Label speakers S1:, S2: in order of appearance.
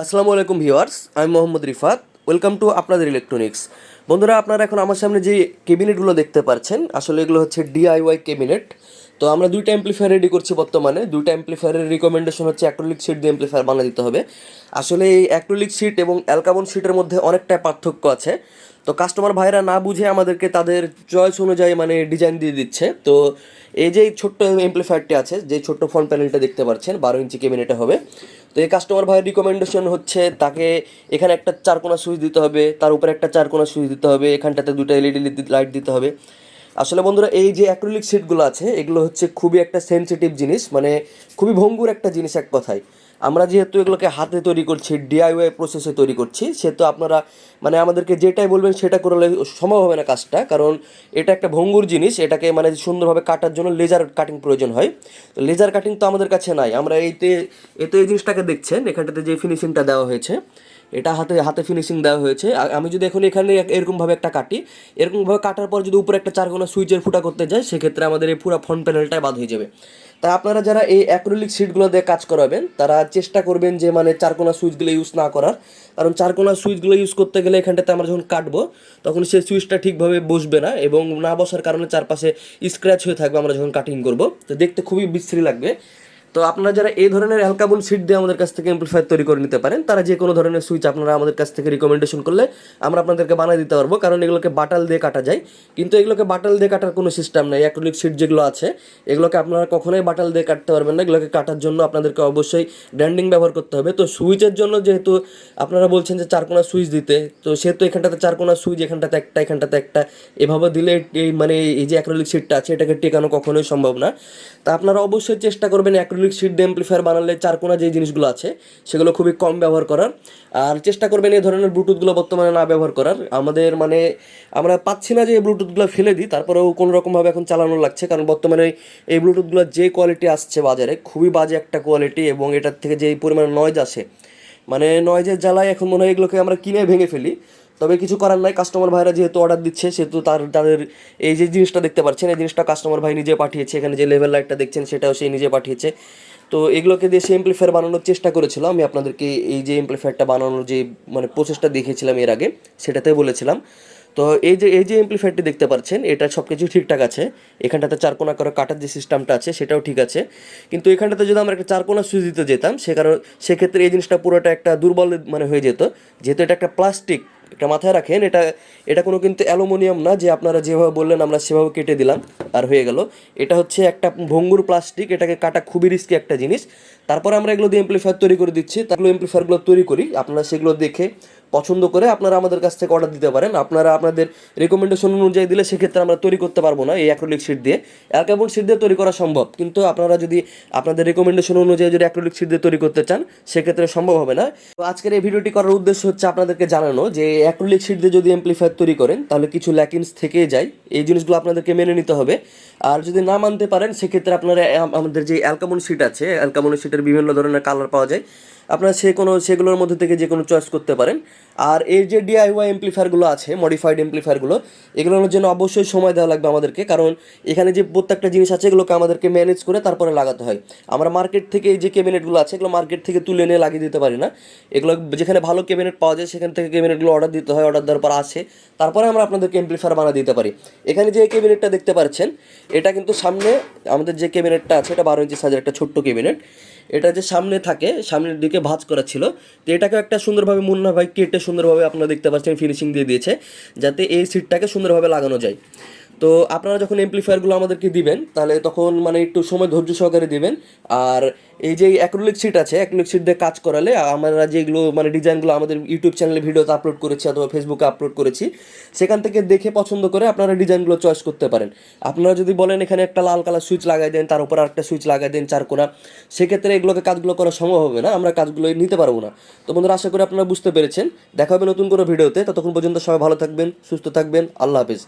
S1: আসসালামু আলাইকুম ভিউয়ার্স, আমি মোহাম্মদ রিফাত, ওয়েলকাম টু আপনাদের ইলেকট্রনিক্স। বন্ধুরা, আপনারা এখন আমার সামনে যে কেবিনেটগুলো দেখতে পাচ্ছেন, আসলে এগুলো হচ্ছে ডিআইওয়াই কেবিনেট তো আমরা দুইটা অ্যাম্প্লিফায়ার রেডি করছি বর্তমানে। দুইটা অ্যাম্প্লিফায়ারের রিকমেন্ডেশন হচ্ছে অ্যাক্রোলিক সিট দিয়ে অ্যাম্প্লিফায়ার বানিয়ে দিতে হবে। আসলে এই অ্যাক্টোলিক সিট এবং অ্যালকাবন সিটের মধ্যে অনেকটা পার্থক্য আছে। তো কাস্টমার ভাইরা না বুঝে আমাদেরকে তাদের চয়েস অনুযায়ী মানে ডিজাইন দিয়ে দিচ্ছে। তো এই যে ছোট্ট এমপ্লিফায়ারটি আছে, যে ছোট্ট ফ্রন্ট প্যানেলটা দেখতে পাচ্ছেন, বারো ইঞ্চি কেবিনেটে হবে। তো এই কাস্টমার ভাইয়ের রিকমেন্ডেশন হচ্ছে তাকে এখানে একটা চারকোনা সুইচ দিতে হবে, তার উপরে একটা চারকোনা সুইচ দিতে হবে, এখানটাতে দুটো এলইডি লাইট দিতে হবে। আসলে বন্ধুরা, এই যে অ্যাক্রিলিক সিটগুলো আছে, এগুলো হচ্ছে খুবই একটা সেনসিটিভ জিনিস মানে খুবই ভঙ্গুর একটা জিনিস এক কথায়। আমরা যেহেতু এগুলোকে হাতে তৈরি করছি ডিআইওয়াই প্রসেসে তৈরি করছি সেহেতু আপনারা মানে আমাদেরকে যেটাই বলবেন সেটা করলে সম্ভব হবে না কাজটা, কারণ এটা একটা ভঙ্গুর জিনিস, এটাকে মানে সুন্দরভাবে কাটার জন্য লেজার কাটিং প্রয়োজন হয়। তো লেজার কাটিং তো আমাদের কাছে নাই, আমরা এইতে এতে এই জিনিসটাকে দেখছেন, এখানটাতে যে ফিনিশিংটা দেওয়া হয়েছে। এটা হাতে হাতে ফিনিশিং দেওয়া হয়েছে। আমি যদি এখন এখানে এরকমভাবে একটা কাটি এরকমভাবে কাটার পর যদি উপরে একটা চারকোনা সুইচের ফুটা করতে যাই, সেক্ষেত্রে আমাদের এই পুরো ফ্রন্ট প্যানেলটাই বাদ হয়ে যাবে। তাই আপনারা যারা এই অ্যাক্রোলিক সিটগুলো দিয়ে কাজ করাবেন, তারা চেষ্টা করবেন যে মানে চারকোনা সুইচগুলো ইউজ না করার। কারণ চারকোনা সুইচগুলো ইউজ করতে গেলে এখানটাতে আমরা যখন কাটবো, তখন সেই সুইচটা ঠিকভাবে বসবে না এবং না বসার কারণে চারপাশে স্ক্র্যাচ হয়ে থাকবে আমরা যখন কাটিং করব। তো দেখতে খুবই বিশ্রী লাগবে। তো আপনারা যারা এই ধরনের অ্যালকাবল সিট দিয়ে আমাদের কাছ থেকে এমপ্লিফায়ার তৈরি করে নিতে পারেন, তারা যে কোনো ধরনের সুইচ আপনারা আমাদের কাছ থেকে রিকমেন্ডেশন করলে আমরা আপনাদেরকে বানিয়ে দিতে পারব। কারণ এগুলোকে বাটাল দিয়ে কাটা যায়। কিন্তু এগুলোকে বাটাল দিয়ে কাটার কোনো সিস্টেম নেই। অ্যাক্রিলিক সিট যেগুলো আছে, এগুলোকে আপনারা কখনোই বাটাল দিয়ে কাটতে পারবেন না। এগুলোকে কাটার জন্য আপনাদেরকে অবশ্যই গ্র্যান্ডিং ব্যবহার করতে হবে। তো সুইচের জন্য যেহেতু আপনারা বলছেন যে চারকোনা সুইচ দিতে, তো সেহেতু এখানটাতে চারকোনা সুইচ এখানটাতে একটা এখানটাতে একটা, এভাবে দিলে এই মানে এই যে অ্যাক্রিলিক সিটটা আছে, এটাকে টেকানো কখনোই সম্ভব না। তা আপনারা অবশ্যই চেষ্টা করবেন অ্যাক্রিলিক সিট দিয়ে অ্যাম্প্লিফায়ার বানালে চারকোনা যে জিনিসগুলো আছে, সেগুলো খুবই কম ব্যবহার করার। আর চেষ্টা করবেন এই ধরনের ব্লুটুথগুলো বর্তমানে না ব্যবহার করার। আমাদের মানে আমরা পাচ্ছি না যে এই ব্লুটুথগুলো ফেলে দিই, তারপরেও কোনো রকমভাবে এখন চালানো লাগছে, কারণ বর্তমানে এই ব্লুটুথগুলো যে কোয়ালিটি আসছে বাজারে, খুবই বাজে একটা কোয়ালিটি এবং এটার থেকে যে পরিমাণে নয়েজ আসে মানে নয়েজের জ্বালায় এখন মনে হয় এগুলোকে আমরা কিনে ভেঙে ফেলি। তবে কিছু করার নাই কাস্টমার ভাইরা যেহেতু অর্ডার দিচ্ছে, সেহেতু তার, তাদের এই যে জিনিসটা দেখতে পাচ্ছেন, এই জিনিসটা কাস্টমার ভাই নিজে পাঠিয়েছে, এখানে যে লেভেল লাইটটা দেখছেন, সেটাও সে নিজে পাঠিয়েছে। তো এগুলোকে দিয়ে সে এমপ্লিফায়ার বানানোর চেষ্টা করেছিল, আমি আপনাদেরকে এই যে এমপ্লিফায়ারটা বানানোর যে মানে প্রসেসটা দেখিয়েছিলাম এর আগে, সেটাতে বলেছিলাম। তো এই যে এই যে এমপ্লিফায়ারটি দেখতে পাচ্ছেন, এটা সব কিছু ঠিকঠাক আছে, এখানটাতে চারকোনা করে কাটার যে সিস্টেমটা আছে, সেটাও ঠিক আছে। কিন্তু এখানটাতে যদি আমরা একটা চারকোনা সুইচ দিতে যেতাম, সে কারণে, সেক্ষেত্রে এই জিনিসটা পুরোটা একটা দুর্বল মানে হয়ে যেত। যেহেতু এটা একটা প্লাস্টিক এটা মাথায় রাখেন, এটা এটা কোনো কিন্তু অ্যালুমিনিয়াম না যে আপনারা যেভাবে বললেন আমরা সেভাবে কেটে দিলাম। আর হয়ে গেল। এটা হচ্ছে একটা ভঙ্গুর প্লাস্টিক এটাকে কাটা খুবই রিস্কি একটা জিনিস। তারপরে আমরা এগুলো দিয়ে এমপ্লিফায়ার তৈরি করে দিচ্ছি। তাগুলো এমপ্লিফায়ারগুলো তৈরি করি। আপনারা সেগুলো দেখে পছন্দ করে আপনারা আমাদের কাছ থেকে অর্ডার দিতে পারেন। আপনারা আপনাদের রেকমেন্ডেশন অনুযায়ী দিলে সেক্ষেত্রে আমরা তৈরি করতে পারব না এই অ্যাক্রোলিক শিট দিয়ে। অ্যালকাবন শিট দিয়ে তৈরি করা সম্ভব। কিন্তু আপনারা যদি আপনাদের রেকমেন্ডেশন অনুযায়ী যদি অ্যাক্রোলিক শিট দিয়ে তৈরি করতে চান, সেক্ষেত্রে সম্ভব হবে না। তো আজকের এই ভিডিওটি করার উদ্দেশ্য হচ্ছে আপনাদেরকে জানানো যে অ্যাক্রোলিক শিট দিয়ে যদি এমপ্লিফায়ার তৈরি করেন, তাহলে কিছু ল্যাকিংস থেকে যায়। এই জিনিসগুলো আপনাদেরকে মেনে নিতে হবে। আর যদি না মানতে পারেন, সেক্ষেত্রে আপনারা আমাদের যে অ্যালকামন শিট আছে, অ্যালকামন শিটের বিভিন্ন ধরনের কালার পাওয়া যায়। আপনারা সে কোনো, সেগুলোর মধ্যে থেকে যে কোনো চয়েস করতে পারেন। আর এই যে ডিআইওয়াই এমপ্লিফায়ারগুলো আছে মডিফাইড এমপ্লিফায়ারগুলো এগুলোর জন্য অবশ্যই সময় দেওয়া লাগবে আমাদেরকে। কারণ এখানে যে প্রত্যেকটা জিনিস আছে, এগুলোকে আমাদেরকে ম্যানেজ করে তারপরে লাগাতে হয়। আমরা মার্কেট থেকে এই যে ক্যাবিনেটগুলো আছে, এগুলো মার্কেট থেকে তুলে নিয়ে লাগিয়ে দিতে পারি না। এগুলো যেখানে ভালো ক্যাবিনেট পাওয়া যায়, সেখান থেকে ক্যাবিনেটগুলো অর্ডার দিতে হয় অর্ডার দেওয়ার পর আসে। তারপরে আমরা আপনাদেরকে এমপ্লিফায়ার বানিয়ে দিতে পারি। এখানে যে ক্যাবিনেটটা দেখতে পাচ্ছেন এটা কিন্তু সামনে, আমাদের যে ক্যাবিনেটটা আছে, এটা বারো ইঞ্চি সাইজের একটা ছোট্ট ক্যাবিনেট। এটা যে সামনে থাকে, সামনের দিকে ভাঁজ করা ছিল। তো এটাকে একটা সুন্দরভাবে মুন্না ভাই কেটে সুন্দরভাবে আপনারা দেখতে পাচ্ছেন ফিনিশিং দিয়ে দিয়েছে, যাতে এই সিটটাকে সুন্দরভাবে লাগানো যায়। তো আপনারা যখন এমপ্লিফায়ারগুলো আমাদেরকে দিবেন, তাহলে তখন মানে একটু সময় ধৈর্য সহকারে দিবেন। আর এই যে অ্যাক্রোলিক সিট আছে অ্যাক্রোলিক সিট দিয়ে কাজ করালে আমরা যেগুলো মানে ডিজাইনগুলো আমাদের ইউটিউব চ্যানেলে ভিডিওতে আপলোড করেছি অথবা ফেসবুকে আপলোড করেছি, সেখান থেকে দেখে পছন্দ করে আপনারা ডিজাইনগুলো চয়েস করতে পারেন। আপনারা যদি বলেন এখানে একটা লাল কালার সুইচ লাগাই দেন, তার উপর আরেকটা সুইচ লাগাই দেন, চার কোনা, সেক্ষেত্রে এগুলোকে কাজগুলো করা সম্ভব হবে না, আমরা কাজগুলো নিতে পারব না। তো বন্ধুরা, আশা করি আপনারা বুঝতে পেরেছেন। দেখা হবে নতুন কোনো ভিডিওতে ততক্ষণ পর্যন্ত সবাই ভালো থাকবেন, সুস্থ থাকবেন, আল্লাহ হাফিজ।